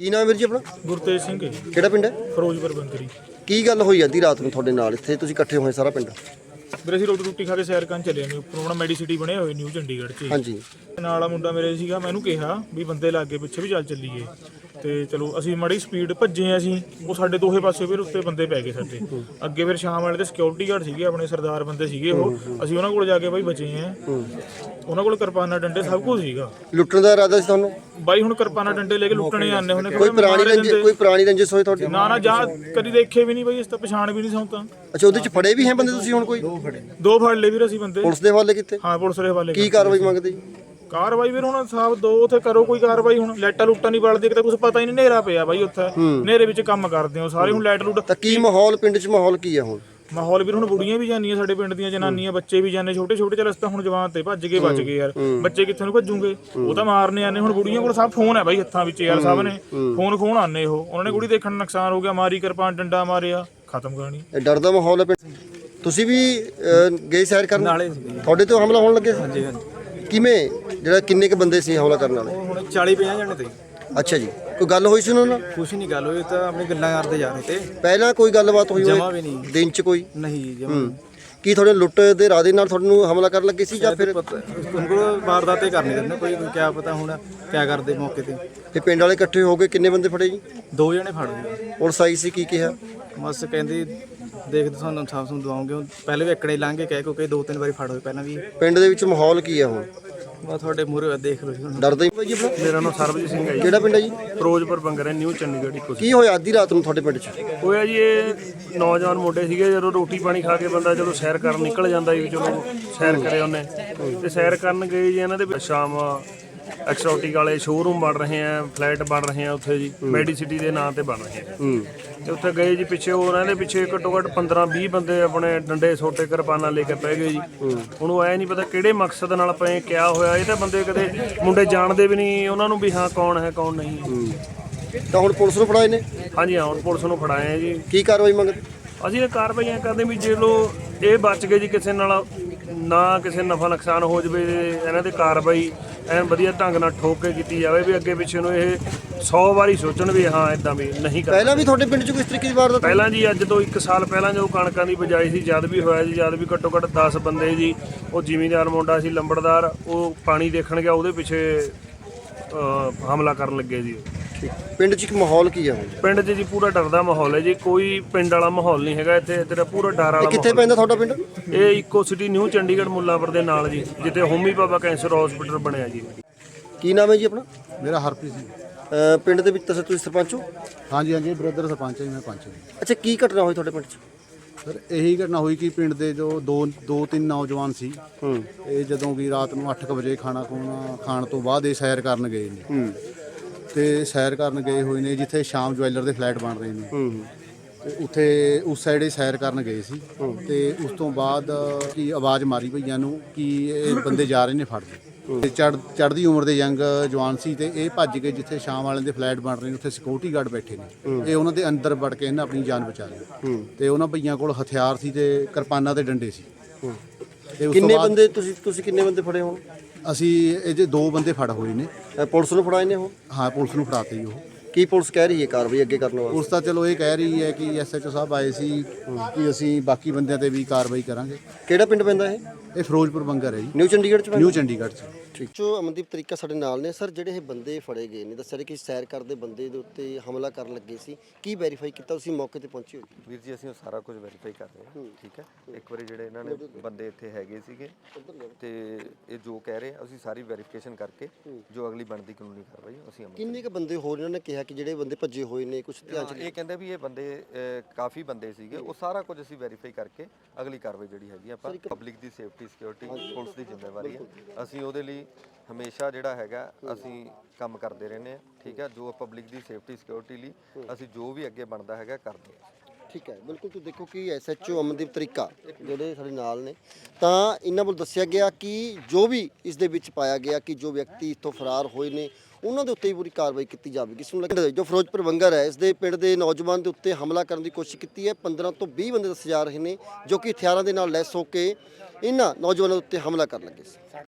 ਕੀ ਨਾਮ ਵੀਰ ਜੀ ਆਪਣਾ? ਗੁਰਤੇਜ ਸਿੰਘ ਜੀ, ਕਿਹੜਾ ਪਿੰਡ ਹੈ? ਫਿਰੋਜ਼ਪੁਰ ਬੰਕਰੀ ਕੀ ਗੱਲ ਹੋਈ ਅੱਧੀ ਰਾਤ ਨੂੰ ਤੁਹਾਡੇ ਨਾਲ? ਇੱਥੇ ਤੁਸੀਂ ਇਕੱਠੇ ਹੋਏ ਸਾਰਾ ਪਿੰਡ? ਵੀਰੇ ਅਸੀਂ ਰੋਟੀ ਰੋਟੀ ਖਾ ਕੇ ਸੈਰ ਕਰਨ ਚੱਲੇ ਨੇ ਉੱਪਰ ਆਪਣਾ ਮੈਡੀਸਿਟੀ ਬਣੇ ਹੋਏ ਨਿਊ ਚੰਡੀਗੜ੍ਹ 'ਚ। ਹਾਂਜੀ। ਨਾਲ ਆ ਮੁੰਡਾ ਮੇਰੇ ਸੀਗਾ ਮੈਂ ਇਹਨੂੰ ਕਿਹਾ ਵੀ ਬੰਦੇ ਲੱਗੇ ਪਿੱਛੇ ਵੀ ਚੱਲ ਚੱਲੀਏ। ਤੇ ਚਲੋ ਅਸੀਂ ਮੜੀ ਸਪੀਡ ਭੱਜੇ ਅਸੀਂ। ਉਹ ਸਾਡੇ ਦੋਹੇ ਪਾਸੇ ਫਿਰ ਉੱਤੇ ਬੰਦੇ ਪੈ ਗਏ ਸਾਡੇ। ਅੱਗੇ ਫਿਰ ਸ਼ਾਮ ਵਾਲੇ ਤੇ ਸਿਕਿਉਰਿਟੀ ਗਾਰਡ ਸੀਗੇ ਆਪਣੇ ਸਰਦਾਰ ਬੰਦੇ ਸੀਗੇ ਉਹ। ਅਸੀਂ ਉਹਨਾਂ ਕੋਲ ਜਾ ਕੇ ਬਾਈ ਬਚੇ ਆ ਉਹਨਾਂ ਕੋਲ ਕਿਰਪਾਨਾਂ ਡੰਡੇ ਸਭ ਕੁਝ ਸੀਗਾ। ਲੁੱਟਣ ਦਾ ਇਰਾਦਾ ਸੀ ਤੁਹਾਨੂੰ? ਬਾਈ ਹੁਣ ਕਿਰਪਾਨਾਂ ਡੰਡੇ ਲੈ ਕੇ ਲੁੱਟਣੇ ਆਨੇ ਹੁੰਦੇ ਕੋਈ ਪੁਰਾਣੀ ਰੰਜ ਕੋਈ ਪੁਰਾਣੀ ਰੰਜਿਸ਼ ਹੋਈ ਤੁਹਾਡੀ? ਨਾ ਨਾ ਜਾ ਕਦੀ ਦੇਖੇ ਵੀ ਨਹੀਂ ਬਾਈ ਇਸ ਤਾਂ ਪਛਾਣ ਵੀ ਨਹੀਂ ਸੌਂ ਤਾਂ। ਅੱਛਾ ਉਹਦੇ ਚ ਫੜੇ ਵੀ ਹੈ ਬੰਦੇ ਤੁਸੀਂ ਹੁਣ ਕੋਈ? ਦੋ ਫੜ ਲਏ ਵੀਰ ਅਸੀਂ ਬੰਦੇ। ਪੁਲਿਸ ਦੇ ਹਵਾਲੇ ਕੀਤੇ? ਹਾਂ ਪੁਲਿਸ ਦੇ ਹਵਾਲੇ ਕੀ ਕਾਰਵਾਈ ਮੰਗਦੇ? ਜੀ ਕਾਰਵਾਈ ਵੀਰ ਹੁਣ ਸਾਹਿਬ ਦੋ ਉਥੇ ਕਰੋ ਕੋਈ ਕਾਰਵਾਈ ਹੁਣ ਲਾਈਟਾਂ ਲੁੱਟਾਂ ਨਹੀਂ ਬਲਦੀ ਕਿਤੇ ਕੁਝ ਪਤਾ ਹੀ ਨਹੀਂ ਹਨੇਰਾ ਪਿਆ ਬਾਈ ਉੱਥੇ। ਹਨੇਰੇ ਵਿੱਚ ਕੰਮ ਕਰਦੇ ਹੋ ਸਾਰੇ ਹੁਣ ਲਾਈਟ ਲੁੱਟ ਤਾਂ ਕੀ ਮਾਹੌਲ ਪਿੰਡ ਚ ਮਾਹੌਲ ਕੀ ਹੈ ਹੁਣ? ਮਾਹੌਲ ਵੀਰ ਹੁਣ ਬੁੜੀਆਂ ਵੀ ਜਾਂਦੀਆਂ ਸਾਡੇ ਪਿੰਡ ਦੀਆਂ ਜਨਾਨੀਆਂ ਬੱਚੇ ਵੀ ਜਾਂਦੇ ਛੋਟੇ ਛੋਟੇ ਚਲ ਤਾਂ ਹੁਣ ਜਵਾਨ ਤੇ ਭੱਜ ਕੇ ਬਚ ਗਏ ਯਾਰ। ਬੱਚੇ ਕਿੱਥੇ ਨੂੰ ਭੱਜੂਗੇ? ਉਹ ਤਾਂ ਮਾਰਨੇ ਆਨੇ ਹੁਣ ਬੁੜੀਆਂ ਕੋਲ ਸਭ ਫੋਨ ਹੈ ਬਾਈ ਹੱਥਾਂ ਵਿੱਚ ਯਾਰ ਸਭ ਨੇ। ਫੋਨ ਖੋਣ ਆਨੇ ਉਹ। ਉਹਨਾਂ ਨੇ ਕੁੜੀ ਦੇਖਣ ਨੁਕਸਾਨ ਹੋ ਗਿਆ ਮਾਰੀ ਕਿਰਪਾਨ ਡੰਡਾ ਮਾਰਿਆ ਖਤਮ ਕਰਨੀ ਇਹ ਡਰ ਦਾ ਮਾਹੌਲ ਹੈ ਪਿੰਡ ਤੁਸੀਂ ਵੀ ਗਏ ਸੈਰ ਕਰਨ? ਤੁਹਾਡੇ ਤੋਂ ਹਮਲਾ ਹੋਣ ਲੱਗੇ ਹਾਂਜੀ ਹਾਂਜੀ। ਕਿਵੇਂ ਜਿਹੜਾ ਕਿੰਨੇ ਕ ਬੰਦੇ ਸੀ ਹਮਲਾ ਕਰਨ ਵਾਲੇ? ਹੁਣ 40 50 ਜਣੇ ਤੇ। ਅੱਛਾ ਜੀ ਕੋਈ ਗੱਲ ਹੋਈ ਸੀ ਉਹਨਾਂ ਨਾਲ? ਕੁਛ ਨਹੀਂ ਗੱਲ ਹੋਈ ਤਾਂ ਆਪਣੀ ਗੱਲਾਂ ਕਰਦੇ ਜਾ ਰਹੇ ਤੇ। ਪਹਿਲਾਂ ਕੋਈ ਗੱਲਬਾਤ ਹੋਈ ਜਮਾਂ ਵੀ ਨਹੀਂ। ਦਿਨ ਚ ਕੋਈ? ਨਹੀਂ ਜਮਾਂ ਹੂੰ। ਕੀ ਤੁਹਾਡੇ ਲੁੱਟ ਦੇ ਇਰਾਦੇ ਨਾਲ ਤੁਹਾਨੂੰ ਹਮਲਾ ਕਰਨ ਲੱਗੇ ਸੀ ਜਾਂ ਫਿਰ ਪਤਾ ਕੋਲ ਵਾਰਦਾਤੇ ਕਰਨੇ ਦਿੰਦੇ ਕੋਈ ਕੋਈ ਕਿਆ ਪਤਾ ਹੁਣ ਕਿਆ ਕਰਦੇ ਮੌਕੇ ਤੇ। ਇਹ ਪਿੰਡ ਵਾਲੇ ਇਕੱਠੇ ਹੋ ਕੇ ਕਿੰਨੇ ਬੰਦੇ ਫੜੇ ਜੀ? ਦੋ ਜਣੇ ਫੜ ਲਏ। ਪੁਲਿਸ ਆਈ ਸੀ ਕੀ ਕਿਹਾ? ਬਸ ਕਹਿੰਦੀ ਦੇਖਦੇ ਤੁਹਾਨੂੰ ਇਨਸਾਫ ਨੂੰ ਦਵਾਉਂਗੇ। ਪਹਿਲੇ ਵੀ ਇਕੜੇ ਲਾਂਗੇ ਕਹਿ ਕੋ ਕੇ ਦੋ ਤਿੰਨ ਵਾਰੀ ਫੜ ਹੋਏ ਪਹਿਲਾਂ ਵੀ। ਪਿੰਡ ਦੇ ਵਿੱਚ ਮਾਹੌਲ ਕੀ ਹੈ ਹੁਣ? ਬਸ ਤੁਹਾਡੇ ਮੂਹਰੇ ਦੇਖ ਲਓ ਜੀ ਹੁਣ। ਡਰਦਾ ਹੀ? ਭਾਈ ਜੀ ਆਪਣਾ ਮੇਰਾ ਨਾਮ ਸਰਬਜੀਤ ਸਿੰਘ ਹੈ ਜੀ। ਕਿਹੜਾ ਪਿੰਡ ਹੈ ਜੀ? ਫਿਰੋਜ਼ਪੁਰ ਬੰਗਰ ਹੈ ਨਿਊ ਚੰਡੀਗੜ੍ਹ ਇੱਕੋ ਕੀ ਹੋਇਆ ਅੱਧੀ ਰਾਤ ਨੂੰ ਤੁਹਾਡੇ ਪਿੰਡ 'ਚ? ਹੋਇਆ ਜੀ ਇਹ ਨੌਜਵਾਨ ਮੁੰਡੇ ਸੀਗੇ ਜਦੋਂ ਰੋਟੀ ਪਾਣੀ ਖਾ ਕੇ ਬੰਦਾ ਜਦੋਂ ਸੈਰ ਕਰਨ ਨਿਕਲ ਜਾਂਦਾ ਜੀ ਚਲੋ ਸੈਰ ਕਰੇ ਉਹਨੇ। ਤੇ ਸੈਰ ਕਰਨ ਗਏ ਜੀ ਇਹਨਾਂ ਦੇ ਸ਼ਾਮ ਐਕਸੋਟਿਕ ਵਾਲੇ ਸ਼ੋਰੂਮ ਬਣ ਰਹੇ ਆ ਫਲੈਟ ਬਣ ਰਹੇ ਆ ਉੱਥੇ ਜੀ ਮੈਡੀਸਿਟੀ ਦੇ ਨਾਂ ਤੇ ਬਣ ਰਹੇ ਆ। ਤੇ ਉੱਥੇ ਗਏ ਜੀ ਪਿੱਛੇ ਉਹਨਾਂ ਦੇ ਪਿੱਛੇ ਘੱਟੋ ਘੱਟ 15 20 ਬੰਦੇ ਆਪਣੇ ਡੰਡੇ ਸੋਟੇ ਕਿਰਪਾਨਾਂ ਲੈ ਕੇ ਪੈ ਗਏ ਜੀ। ਉਹਨੂੰ ਐ ਨਹੀਂ ਪਤਾ ਕਿਹੜੇ ਮਕਸਦ ਨਾਲ ਪਏ ਕਿਆ ਹੋਇਆ ਇਹ ਤਾਂ ਬੰਦੇ ਕਦੇ ਮੁੰਡੇ ਜਾਣਦੇ ਵੀ ਨਹੀਂ ਉਹਨਾਂ ਨੂੰ ਵੀ ਹਾਂ ਕੌਣ ਹੈ ਕੌਣ ਨਹੀਂ। ਤਾਂ ਹੁਣ ਪੁਲਿਸ ਨੂੰ ਫੜਾਏ ਨੇ? ਹਾਂਜੀ ਹਾਂ ਹੁਣ ਪੁਲਿਸ ਨੂੰ ਫੜਾਏ ਆ ਜੀ। ਕੀ ਕਾਰਵਾਈ ਮੰਗਦੇ? ਅਸੀਂ ਇਹ ਕਾਰਵਾਈਆਂ ਕਰਦੇ ਵੀ ਜੇ ਲੋ ਇਹ ਬਚ ਗਏ ਜੀ ਕਿਸੇ ਨਾਲ ਨਾ ਕਿਸੇ ਨਫਾ ਨੁਕਸਾਨ ਹੋ ਜਵੇ ਇਹਨਾਂ ਦੇ ਕਾਰਵਾਈ ਐਨ ਵਧੀਆ ਢੰਗ ਨਾਲ ਠੋਕ ਕੇ ਕੀਤੀ ਜਾਵੇ ਵੀ ਅੱਗੇ ਪਿੱਛੇ ਨੂੰ ਇਹ 100 ਵਾਰੀ ਸੋਚਣ ਵੀ ਹਾਂ ਇਦਾਂ ਵੀ ਨਹੀਂ ਕਰ ਪਹਿਲਾਂ ਵੀ ਤੁਹਾਡੇ ਪਿੰਡ 'ਚ ਕੋਈ ਇਸ ਤਰੀਕੇ ਦੀ ਵਾਰਦਾਤ ਪਹਿਲਾਂ ਜੀ ਅੱਜ ਤੋਂ 1 ਸਾਲ ਪਹਿਲਾਂ ਜਦੋਂ ਕਣਕਾਂ ਦੀ ਬਜਾਈ ਸੀ ਜਦ ਵੀ ਹੋਇਆ ਜੀ ਜਦ ਵੀ ਘੱਟੋ ਘੱਟ 10 ਬੰਦੇ ਜੀ ਉਹ ਜ਼ਿਮੀਂਦਾਰ ਮੁੰਡਾ ਸੀ ਲੰਬੜਦਾਰ ਉਹ ਪਾਣੀ ਦੇਖਣ ਗਿਆ ਉਹਦੇ ਪਿੱਛੇ ਅਹ, ਹਮਲਾ ਕਰਨ ਲੱਗੇ ਜੀ ਠੀਕ ਪਿੰਡ 'ਚ ਇੱਕ ਮਾਹੌਲ ਕੀ ਹੈ ਹੁਣ? ਪਿੰਡ 'ਚ ਜੀ ਪੂਰਾ ਡਰ ਦਾ ਮਾਹੌਲ ਹੈ ਜੀ। ਕੋਈ ਪਿੰਡ ਵਾਲਾ ਮਾਹੌਲ ਨਹੀਂ ਹੈਗਾ ਇੱਥੇ। ਤੇਰਾ ਪੂਰਾ ਡਰ ਵਾਲਾ ਕਿੱਥੇ ਪੈਂਦਾ ਤੁਹਾਡਾ ਪਿੰਡ? ਇਹ ਇਕੋ ਸਿਟੀ ਨਿਊ ਚੰਡੀਗੜ੍ਹ ਮੁੱਲਾਪੁਰ ਦੇ ਨਾਲ ਜੀ ਜਿੱਥੇ ਹੋਮੀ ਬਾਬਾ ਕੈਂਸਰ ਹਸਪੀਟਲ ਬਣਿਆ ਜੀ। ਕੀ ਨਾਮ ਹੈ ਜੀ ਆਪਣਾ? ਮੇਰਾ ਹਰਪ੍ਰੀਤ ਸਿੰਘ ਅਹ ਪਿੰਡ ਦੇ ਵਿੱਚ ਤਾਂ ਤੁਸੀਂ ਸਰਪੰਚ ਹੋ? ਹਾਂਜੀ ਹਾਂਜੀ ਬ੍ਰਦਰ ਸਰਪੰਚ ਹੈ ਜੀ, ਮੈਂ ਪੰਚ ਹਾਂ ਅੱਛਾ ਕੀ ਘਟਨਾ ਹੋਈ ਤੁਹਾਡੇ ਪਿੰਡ 'ਚ? ਸਰ ਇਹੀ ਘਟਨਾ ਹੋਈ ਕਿ ਪਿੰਡ ਦੇ ਜੋ ਦੋ ਦੋ ਤਿੰਨ ਨੌਜਵਾਨ ਸੀ ਹੂੰ। ਇਹ ਜਦੋਂ ਕਿ ਰਾਤ ਨੂੰ 8:00 ਵਜੇ ਖਾਣਾ ਖੁਣਾ ਖਾਣ ਤੋਂ ਬਾਅਦ ਇਹ ਸੈਰ ਕਰਨ ਗਏ ਨੇ। ਹੂੰ। ਤੇ ਸੈਰ ਕਰਨ ਗਏ ਹੋਏ ਨੇ ਜਿੱਥੇ ਸ਼ਾਮ ਜਵੈਲਰ ਦੇ ਫਲੈਟ ਬਣ ਰਹੇ ਨੇ। ਹੂੰ। ਤੇ ਉੱਥੇ ਉਸ ਸਾਈਡ ਇਹ ਸੈਰ ਕਰਨ ਗਏ ਸੀ। ਤੇ ਉਸ ਤੋਂ ਬਾਅਦ ਕੀ ਆਵਾਜ਼ ਮਾਰੀ ਭਈਆਂ ਨੂੰ ਕਿ ਇਹ ਬੰਦੇ ਜਾ ਰਹੇ ਨੇ ਫੜ ਲਓ ਤੇ ਚੜ ਚੜਦੀ ਉਮਰ ਦੇ ਯੰਗ ਜਵਾਨ ਸੀ ਤੇ ਇਹ ਭੱਜ ਕੇ ਜਿੱਥੇ ਸ਼ਾਮ ਵਾਲਿਆਂ ਦੇ ਫਲੈਟ ਬਣ ਰਹੇ ਨੇ ਉੱਥੇ ਸਿਕਿਉਰਿਟੀ ਗਾਰਡ ਬੈਠੇ ਨੇ। ਇਹ ਉਹਨਾਂ ਦੇ ਅੰਦਰ ਵੜ ਕੇ ਇਹਨਾਂ ਆਪਣੀ ਜਾਨ ਬਚਾ ਲਈ ਤੇ ਉਹਨਾਂ ਭਈਆਂ ਕੋਲ ਹਥਿਆਰ ਸੀ ਤੇ ਕਿਰਪਾਨਾਂ ਤੇ ਡੰਡੇ ਸੀ। ਤੇ ਉਸ ਤੋਂ ਕਿੰਨੇ ਬਾਅਦ ਬੰਦੇ ਤੁਸੀਂ ਤੁਸੀਂ ਕਿੰਨੇ ਬੰਦੇ ਫੜੇ ਹੋ ਅਸੀਂ ਇਹ ਜੇ ਦੋ ਬੰਦੇ ਫੜ ਹੋਏ ਨੇ। ਅਹ ਪੁਲਿਸ ਨੂੰ ਫੜਾਏ ਨੇ ਉਹ? ਹਾਂ ਪੁਲਿਸ ਨੂੰ ਫੜਾਤੇ ਜੀ ਉਹ। ਕੀ ਪੁਲਿਸ ਕਹਿ ਰਹੀ ਹੈ ਕਾਰਵਾਈ ਅੱਗੇ ਕਰਨ ਵਾਸਤੇ? ਪੁਲਿਸ ਤਾਂ ਚਲੋ ਇਹ ਕਹਿ ਰਹੀ ਹੈ ਕਿ ਐਸਐਚਓ ਸਾਹਿਬ ਆਏ ਸੀ ਕਿ ਅਸੀਂ ਬਾਕੀ ਬੰਦਿਆਂ ਤੇ ਵੀ ਕਾਰਵਾਈ ਕਰਾਂਗੇ। ਕਿਹੜਾ ਪਿੰਡ ਪੈਂਦਾ ਇਹ? ਇਹ ਫਿਰੋਜ਼ਪੁਰ ਬੰਗਰ ਹੈ ਜੀ। ਨਿਊ ਚੰਡੀਗੜ੍ਹ 'ਚ ਨਿਊ ਚੰਡੀਗੜ੍ਹ ਚ। ਠੀਕ। ਜੋ ਅਮਨਦੀਪ ਤਰੀਕਾ ਸਾਡੇ ਨਾਲ ਨੇ। ਸਰ ਜਿਹੜੇ ਇਹ ਬੰਦੇ ਫੜੇ ਗਏ ਨੇ ਦੱਸਿਆ ਕਿ ਸੈਰ ਕਰਦੇ ਬੰਦੇ ਦੇ ਉੱਤੇ ਹਮਲਾ ਕਰਨ ਲੱਗੇ ਸੀ। ਕੀ ਵੈਰੀਫਾਈ ਕੀਤਾ? ਤੁਸੀਂ ਮੌਕੇ ਤੇ ਪਹੁੰਚੇ ਹੋ ਵੀਰ ਜੀ ਅਸੀਂ ਉਹ ਸਾਰਾ ਕੁਝ ਵੈਰੀਫਾਈ ਕਰ ਰਹੇ ਹਾਂ। ਠੀਕ ਹੈ? ਇੱਕ ਵਾਰੀ ਜਿਹੜੇ ਇਹਨਾਂ ਨੇ ਬੰਦੇ ਇੱਥੇ ਹੈਗੇ ਸੀਗੇ ਤੇ ਇਹ ਜੋ ਕਹਿ ਰਹੇ ਆ, ਅਸੀਂ ਸਾਰੀ ਵੈਰੀਫਿਕੇਸ਼ਨ ਕਰਕੇ ਜੋ ਅਗਲੀ ਬਣਦੀ ਕਾਨੂੰਨੀ ਕਾਰਵਾਈ ਅਸੀਂ ਅਮਲ ਕਿੰਨੇ ਕ ਬੰਦੇ ਹੋਰ ਇਹਨਾਂ ਨੇ ਕਿਹਾ ਕਿ ਜਿਹੜੇ ਬੰਦੇ ਭੱਜੇ ਹੋਏ ਨੇ ਕੁਝ ਧਿਆਨ ਚ ਇਹ ਕਹਿੰਦੇ ਵੀ ਇਹ ਬੰਦੇ ਅਹ, ਕਾਫੀ ਬੰਦੇ ਸੀਗੇ। ਉਹ ਸਾਰਾ ਕੁਝ ਅਸੀਂ ਵੈਰੀਫਾਈ ਕਰਕੇ ਅਗਲੀ ਕਾਰਵਾਈ ਜਿਹੜੀ ਹੈਗੀ ਆ, ਆਪਾਂ ਪਬਲਿਕ ਦੀ ਸੇਫਟੀ ਸਿਕਿਉਰਿਟੀ ਪੁਲਿਸ ਦੀ ਜ਼ਿੰਮੇਵਾਰੀ ਹੈ। ਅਸੀਂ ਉਹਦੇ ਲਈ ਹਮੇਸ਼ਾ ਜਿਹੜਾ ਹੈਗਾ, ਅਸੀਂ ਕੰਮ ਕਰਦੇ ਰਹਿੰਦੇ ਆ ਠੀਕ ਹੈ? ਜੋ ਪਬਲਿਕ ਦੀ ਸੇਫਟੀ ਸਿਕਿਉਰਿਟੀ ਲਈ ਅਸੀਂ ਜੋ ਵੀ ਅੱਗੇ ਬਣਦਾ ਹੈਗਾ, ਕਰਦੇ ਹਾਂ। ਠੀਕ ਹੈ, ਬਿਲਕੁਲ ਤੁਸੀਂ ਦੇਖੋ ਕਿ ਐਸਐਚਓ ਅਮਨਦੀਪ ਤਰੀਕਾ ਜਿਹੜੇ ਸਾਡੇ ਨਾਲ ਨੇ, ਤਾਂ ਇਹਨਾਂ ਵੱਲ ਦੱਸਿਆ ਗਿਆ ਕਿ ਜੋ ਵੀ ਇਸ ਦੇ ਵਿੱਚ ਪਾਇਆ ਗਿਆ ਕਿ ਜੋ ਵਿਅਕਤੀ ਇੱਥੋਂ ਫਰਾਰ ਹੋਏ ਨੇ, ਉਹਨਾਂ ਦੇ ਉੱਤੇ ਹੀ ਪੂਰੀ ਕਾਰਵਾਈ ਕੀਤੀ ਜਾਵੇਗੀ। ਇਸ ਨੂੰ ਲੱਗਦਾ ਜੋ ਫਿਰੋਜ਼ਪੁਰ ਵੰਗਰ ਹੈ, ਇਸ ਦੇ ਪਿੰਡ ਦੇ ਨੌਜਵਾਨ ਦੇ ਉੱਤੇ ਹਮਲਾ ਕਰਨ ਦੀ ਕੋਸ਼ਿਸ਼ ਕੀਤੀ ਹੈ। 15 ਤੋਂ 20 ਬੰਦੇ ਦੱਸੇ ਜਾ ਰਹੇ ਨੇ, ਜੋ ਕਿ ਹਥਿਆਰਾਂ ਦੇ ਨਾਲ ਲੈਸ ਹੋ ਕੇ ਇਹਨਾਂ ਨੌਜਵਾਨਾਂ ਉੱਤੇ ਹਮਲਾ ਕਰਨ ਲੱਗੇ ਸੀ।